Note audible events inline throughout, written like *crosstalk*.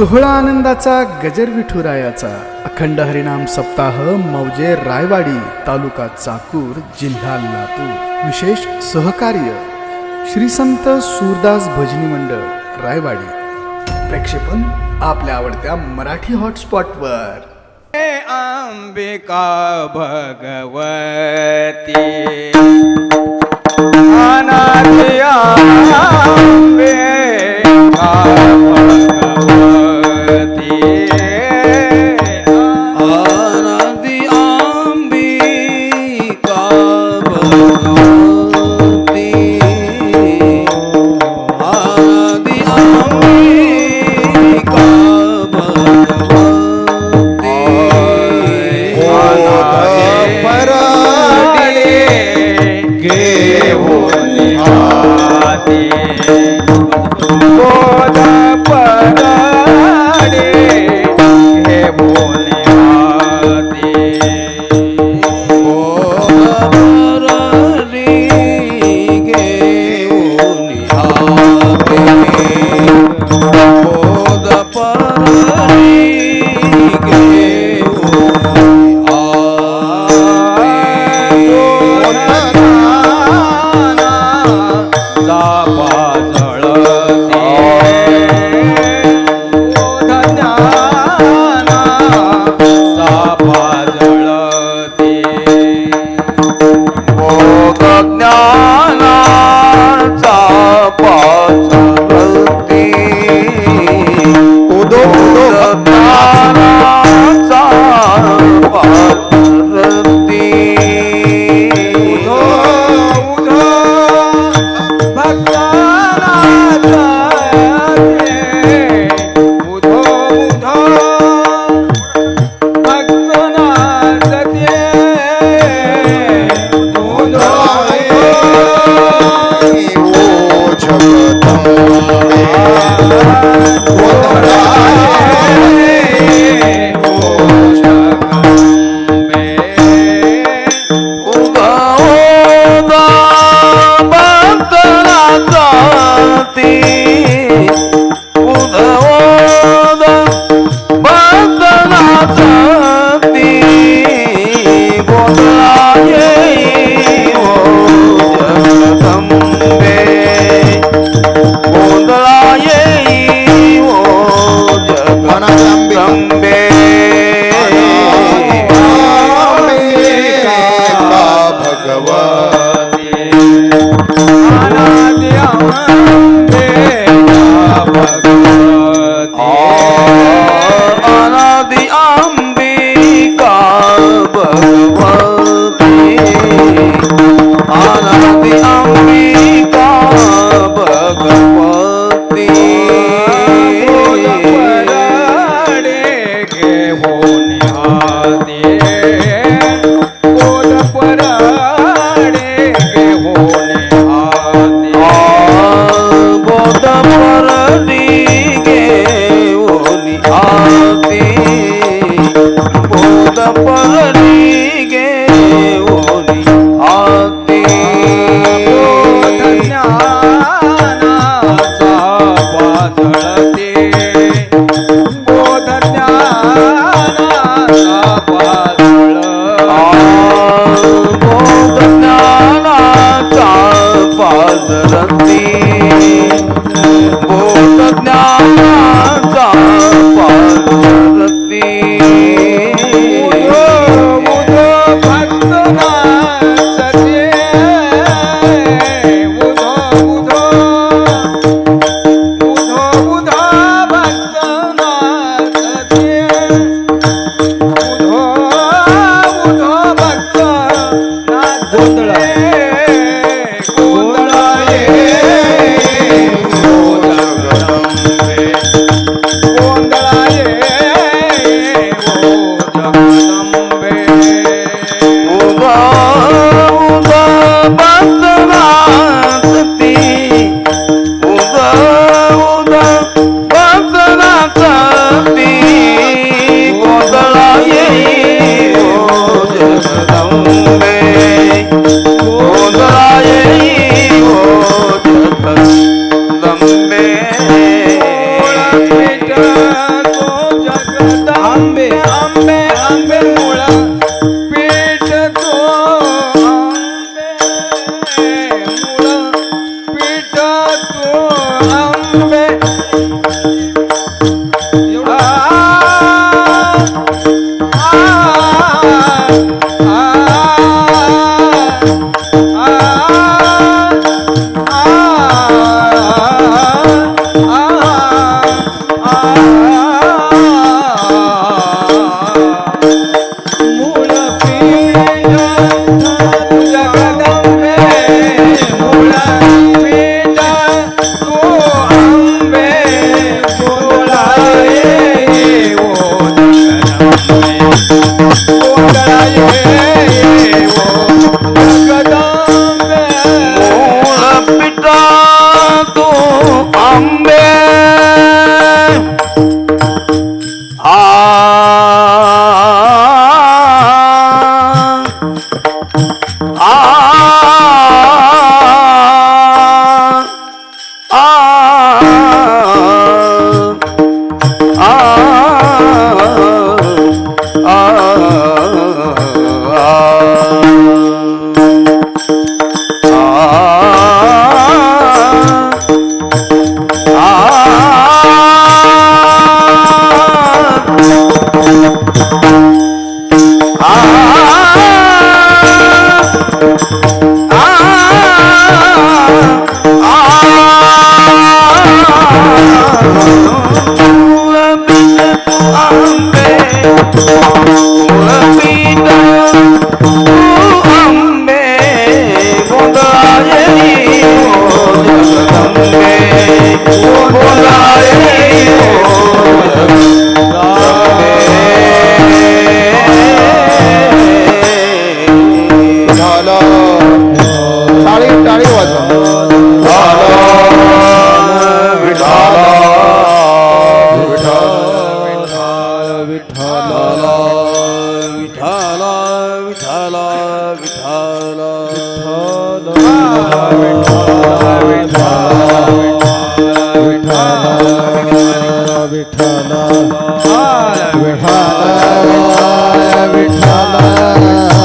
सोहळा आनंदाचा गजर विठुरायाचा अखंड हरिनाम सप्ताह मौजे रायवाडी तालुका चाकूर जिल्हा लातूर. विशेष सहकार्य श्री संत सूरदास भजनी मंडळ रायवाडी. प्रक्षेपण आपल्या आवडत्या मराठी हॉटस्पॉटवर. हे भगवती. अनाथी अंबिका भगवती. जगदंबा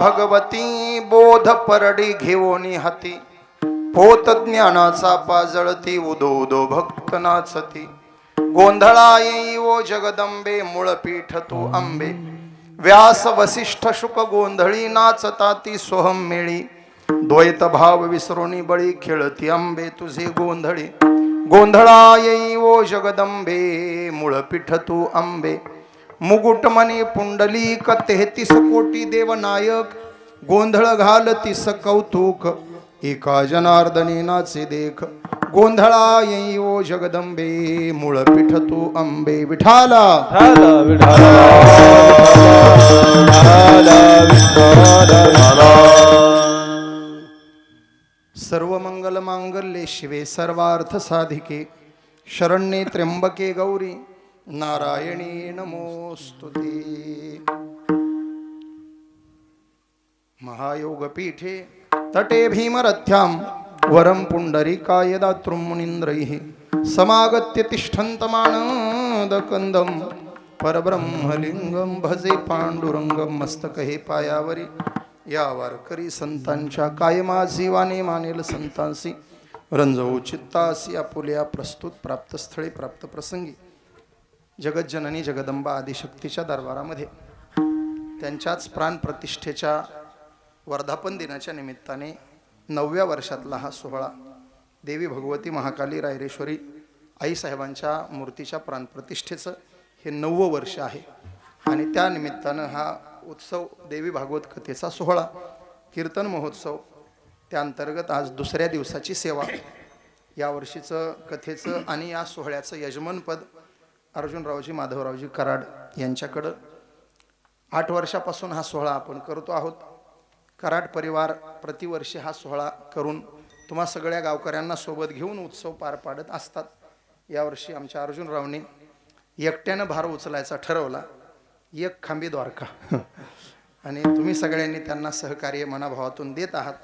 भगवती बोध परडी घेऊन हाती. पोत ज्ञानाचा पाजळती उदो उदो भक्त नाचती. गोंधळा येई ओ जगदंबे मूळ पीठ तू अंबे व्यास वसिष्ठ शुक गोंधळी नाचता ती सोहम मिळी. द्वैत भाव विसरुनी बळी खेळती अंबे तुझे गोंधळी. गोंधळा येई ओ जगदंबे मूळ पीठ तू अंबे मुकुटमणी पुंडलीक तेहतीस कोटी देवनायक गोंधळ घालतीस कौतुक एका जनार्दनी नाचे देख गोंधळा येई ओ जगदंबे मूळ पीठ तू अंबे विठाला. सर्व मंगल मांगल्ये शिवे सर्वार्थ साधिके शरण्ये त्र्यंबके गौरी नारायणी नमोस्तुते महायोगपीठे तटे भीमरथ्यां वरं पुण्डरीकाय दातृं मुनीन्द्रैः समागत्य तिष्ठन्तमानदकन्दं परब्रह्मलिङ्गं भजे पाण्डुरङ्गं मस्तकहे पायावरी। या वारकरी संतांच्या कायमा जीवाने मानेल संतांसी। रंजवू चित्तासी आपुल्या प्रस्तुत प्राप्तस्थळी प्राप्त प्रसंगी। जगज्जननी जगदंबा आदिशक्तीच्या दरबारामध्ये त्यांच्याच प्राणप्रतिष्ठेच्या वर्धापन दिनाच्या निमित्ताने नवव्या वर्षातला हा सोहळा देवी भगवती महाकाली रायरेश्वरी आईसाहेबांच्या मूर्तीच्या प्राणप्रतिष्ठेचं हे नववं वर्ष आहे. आणि त्या निमित्तानं हा उत्सव देवी भागवत कथेचा सोहळा कीर्तन महोत्सव त्या अंतर्गत आज दुसऱ्या दिवसाची सेवा या वर्षीचं कथेचं आणि या सोहळ्याचं यजमानपद अर्जुनरावजी माधवरावजी कराड यांच्याकडं आठ वर्षापासून हा सोहळा आपण करतो आहोत. कराड परिवार प्रतिवर्षी हा सोहळा करून तुम्हा सगळ्या गावकऱ्यांना सोबत घेऊन उत्सव पार पाडत असतात. यावर्षी आमच्या अर्जुनरावने एकट्यानं भार उचलायचा ठरवला. एक खांबी द्वारका. *laughs* आणि तुम्ही सगळ्यांनी त्यांना सहकार्य मनाभावातून देत आहात.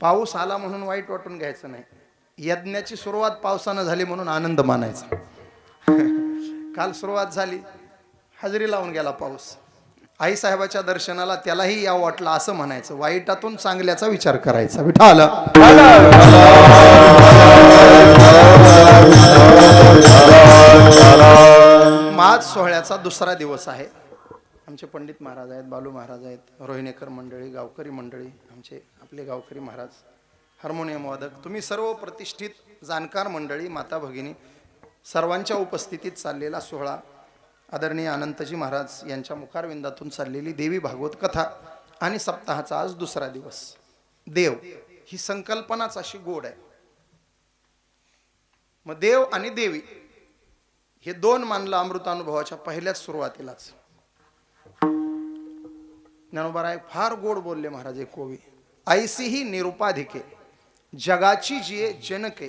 पाऊस आला म्हणून वाईट वाटून घ्यायचं नाही. यज्ञाची सुरुवात पावसानं झाली म्हणून आनंद मानायचा. *laughs* काल सुरुवात झाली. हजेरी लावून गेला पाऊस. आईसाहेबाच्या दर्शनाला त्यालाही या वाटलं असं म्हणायचं. वाईटातून चांगल्याचा विचार करायचा. विठाला. माज सोहळ्याचा दुसरा दिवस आहे. आमचे पंडित महाराज आहेत बालू महाराज आहेत रोहिणेकर मंडळी गावकरी मंडळी आमचे आपले गावकरी महाराज. हार्मोनियम वादक. तुम्ही सर्व प्रतिष्ठित जाणकार मंडळी माता भगिनी सर्वांच्या उपस्थितीत चाललेला सोहळा आदरणीय अनंतजी महाराज यांच्या मुखारविंदातून चाललेली देवी भागवत कथा आणि सप्ताहाचा आज दुसरा दिवस. देव ही संकल्पनाच अशी गोड आहे. मग देव आणि देवी हे दोन मानलं अमृतानुभवाच्या पहिल्याच सुरुवातीलाच. ज्ञानोबाराय फार गोड बोलले महाराज कोवी. ऐसी ही निरुपाधिके. जगाची जी जनके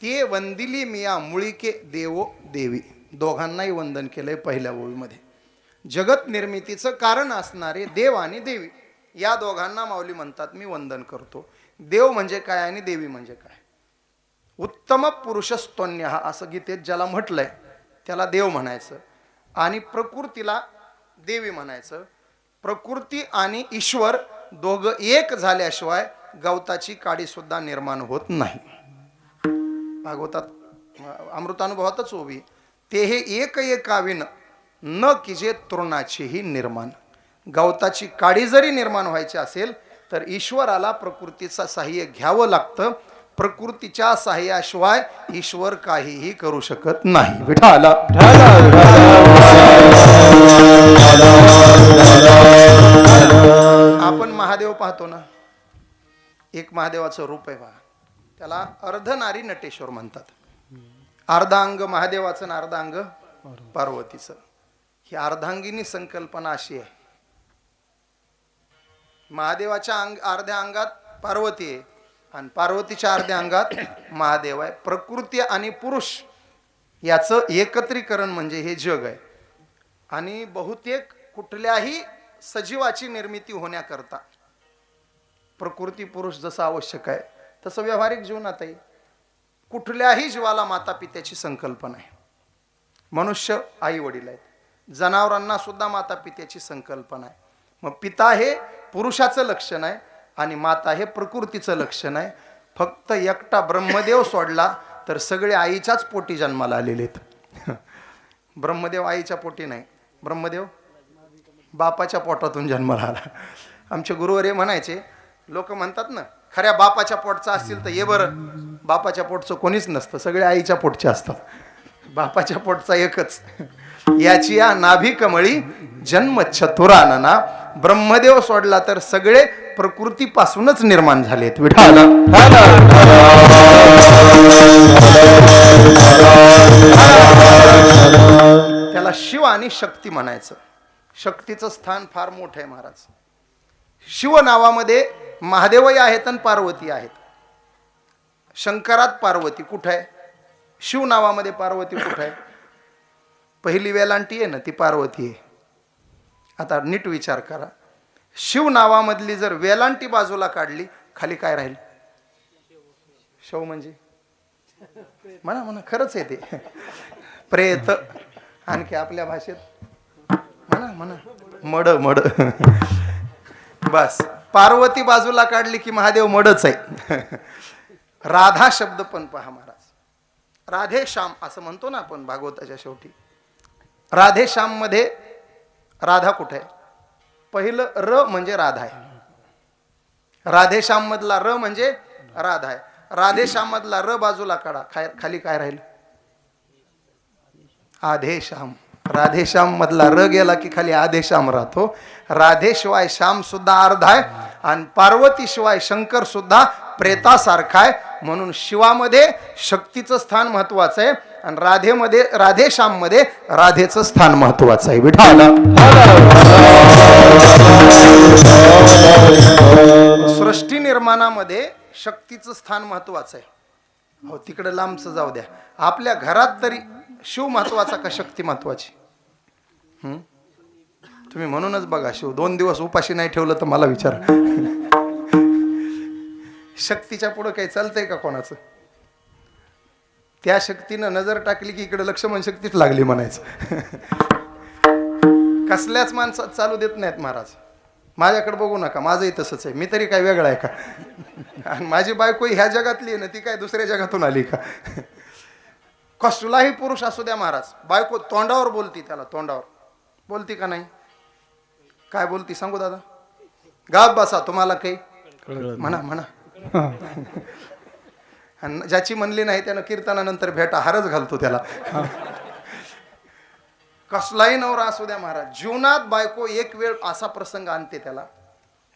ते वंदिली मिया मुळीके देवो देवी. दोघांनाही वंदन केलंय पहिल्या ओळीमध्ये जगत निर्मितीचं कारण असणारे देव आणि देवी या दोघांना माऊली म्हणतात मी वंदन करतो. देव म्हणजे काय आणि देवी म्हणजे काय? उत्तम पुरुषस्तोन्य हा असं गीतेत ज्याला म्हटलंय त्याला देव म्हणायचं आणि प्रकृतीला देवी म्हणायचं. प्रकृती आणि ईश्वर दोघं एक झाल्याशिवाय गवताची काडी सुद्धा निर्माण होत नाही. भागवतात अमृतानुभवातच उभी ते हे एक एकाविन न किजे तृणाचेही निर्माण. गवताची काडी जरी निर्माण व्हायची असेल तर ईश्वराला प्रकृतीचा साह्य घ्यावं लागतं. प्रकृतीच्या साह्याशिवाय ईश्वर काहीही करू शकत नाही. विठाला आपण महादेव पाहतो ना? एक महादेवाचं रूप आहे पहा त्याला अर्धनारी नटेश्वर म्हणतात. अर्धांग महादेवाचं आणि अर्धांग पार्वतीचं. ही अर्धांगिनी संकल्पना अशी आहे. महादेवाच्या अंग अर्ध्या अंगात पार्वती आहे आणि पार्वतीच्या अर्ध्या अंगात महादेव आहे. प्रकृती आणि पुरुष याचं एकत्रीकरण म्हणजे हे जग आहे. आणि बहुतेक कुठल्याही सजीवाची निर्मिती होण्याकरता प्रकृती पुरुष जसं आवश्यक आहे तसं व्यावहारिक जीवनातही कुठल्याही जीवाला माता पित्याची संकल्पना आहे. मनुष्य आई वडील आहेत. जनावरांना सुद्धा माता पित्याची संकल्पना आहे. मग पिता हे पुरुषाचं लक्षण आहे आणि माता हे प्रकृतीचं लक्षण आहे. फक्त एकटा ब्रह्मदेव सोडला तर सगळे आईच्याच पोटी जन्माला आलेले आहेत. *laughs* ब्रह्मदेव आईच्या पोटी नाही. ब्रह्मदेव बापाच्या पोटातून जन्माला आला. आमचे गुरुवारे म्हणायचे लोक म्हणतात ना खऱ्या बापाच्या पोटचा असतील तर ये बरं. बापाच्या पोटचं कोणीच नसतं सगळे आईच्या पोटचे असतात. बापाच्या पोटचा एकच. याची या नाभी कमळी जन्म चतुरानना ब्रह्मदेव सोडला तर सगळे प्रकृतीपासूनच निर्माण झालेत विठाल त्याला शिव आणि शक्ती म्हणायचं. शक्तीचं स्थान फार मोठं आहे महाराज. शिव नावामध्ये महादेवही आहेत आणि पार्वती आहेत. शंकरात पार्वती कुठं आहे? शिव नावामध्ये पार्वती कुठं आहे? पहिली वेलांटी आहे ना ती पार्वती आहे. आता नीट विचार करा. शिव नावामधली जर वेलांटी बाजूला काढली खाली काय राहील? शव म्हणजे? म्हणा म्हणा खरंच आहे ते. प्रेत आणखी आपल्या भाषेत? म्हणा म्हणा. Mud mud. बस. पार्वती बाजूला काढली की महादेव मडच आहे. राधा शब्द पण पहा महाराज. राधे श्याम असं म्हणतो ना आपण भागवताच्या शेवटी. राधे श्याममध्ये राधा कुठे आहे? पहिलं र म्हणजे राधा आहे. राधे श्याम मधला र म्हणजे राधा आहे. राधे श्याम मधला र बाजूला काढा. खाय खाली काय राहील? आधे श्याम. राधेश्याम मधला र गेला की खाली आधेश्याम राहतो. राधेशिवाय श्यामसुद्धा श्याम सुद्धा अर्धा आहे आणि पार्वतीशिवाय शंकरसुद्धा शंकर सुद्धा प्रेतासारखा आहे. म्हणून शिवामध्ये शक्तीचं स्थान महत्वाचं आहे आणि राधेमध्ये राधेश्याममध्ये राधेचं स्थान महत्वाचं आहे. विठाला सृष्टी निर्माणामध्ये शक्तीचं स्थान महत्वाचं आहे. हो तिकडे लांबचं जाऊ द्या. आपल्या घरात तरी शिव महत्त्वाचा का शक्ती महत्वाची? तुम्ही म्हणूनच बघा शिव दोन दिवस उपाशी नाही ठेवलं तर मला विचार. शक्तीच्या पुढं काही चालतंय का कोणाचं? त्या शक्तीनं नजर टाकली की इकडे लक्ष्मण शक्तीच लागली म्हणायचं. कसल्याच माणसात चालू देत नाहीत महाराज. माझ्याकडे बघू नका माझंही तसंच आहे. मी तरी काय वेगळं आहे का? आणि माझी बायको ह्या जगातली आहे ना ती काय दुसऱ्या जगातून आली का? कसलाही पुरुष असू द्या महाराज. बायको तोंडावर बोलती त्याला तोंडावर. बोलती का नाही? काय बोलती सांगू दादा? गाप बसा तुम्हाला काही? म्हणा म्हणा. *laughs* ज्याची म्हणली नाही त्यानं कीर्तनानंतर भेटा हारच घालतो त्याला. *laughs* कसलाही नवरा असू द्या महाराज जीवनात बायको एक वेळ असा प्रसंग आणते त्याला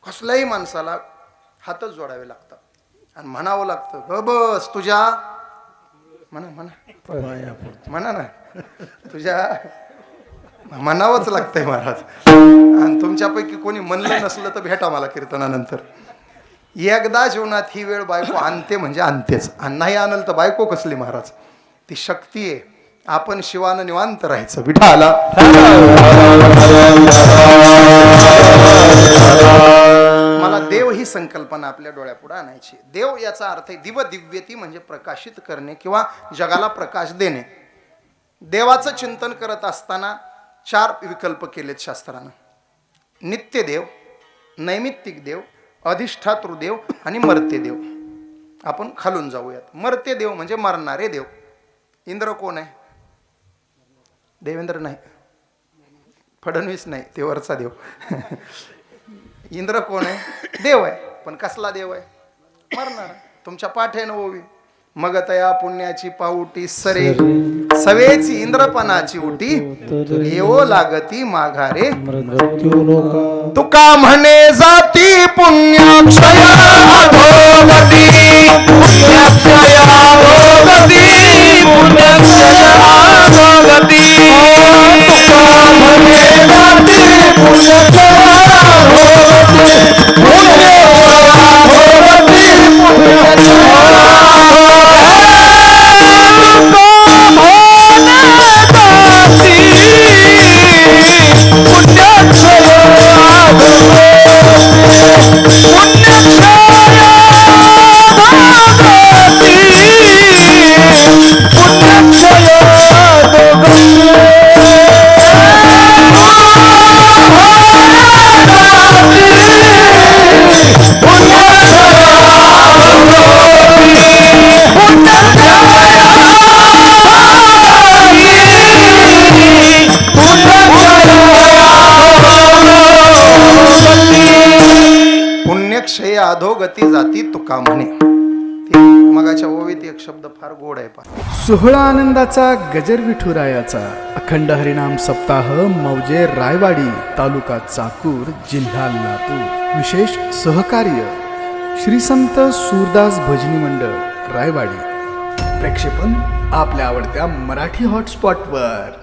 कसल्याही माणसाला हातच जोडावे लागतात. आणि म्हणावं लागतं ग बस तुझ्या म्हणा म्हणा म्हणा ना तुझ्या म्हणावंच लागतंय महाराज आणि तुमच्यापैकी कोणी म्हणलं नसलं तर भेटा मला कीर्तनानंतर एकदा जीवनात ही वेळ बायको आणते म्हणजे आणतेच आणि नाही आणल तर बायको कसली महाराज ती शक्ती आहे आपण शिवानं निवांत राहायचं विठाला मला देव ही संकल्पना आपल्या डोळ्यापुढे आणायची. देव याचा अर्थ आहे दिव दिव्यती म्हणजे प्रकाशित करणे किंवा जगाला प्रकाश देणे. देवाचं चिंतन करत असताना चार विकल्प केलेत शास्त्रानं. नित्यदेव नैमित्तिक देव अधिष्ठातृ देव आणि मर्त्य देव. आपण खालून जाऊयात. मर्त्य देव म्हणजे मरणारे देव. इंद्र कोण आहे? देवेंद्र नाही. फडणवीस नाही. ते वरचा देव. *laughs* इंद्र कोण आहे? देव आहे. पण कसला देव आहे? मरणार. तुमच्या पाठेन ओवी. मग तया पुण्याची पाऊटी सरे. सवेची इंद्रपणाची उटी. येवो लागती माघारे. तुका म्हणे जाती पुण्याक्षया का म्हणे मगाच्या ओवीत एक शब्द फार गोड आहे पहा सोहळा आनंदाचा गजर विठुरायाचा अखंड हरिनाम सप्ताह मौजे रायवाडी तालुका चाकूर जिल्हा लातूर. विशेष सहकार्य श्री संत सूरदास भजनी मंडळ रायवाडी. प्रक्षेपण आपल्या आवडत्या मराठी हॉटस्पॉटवर.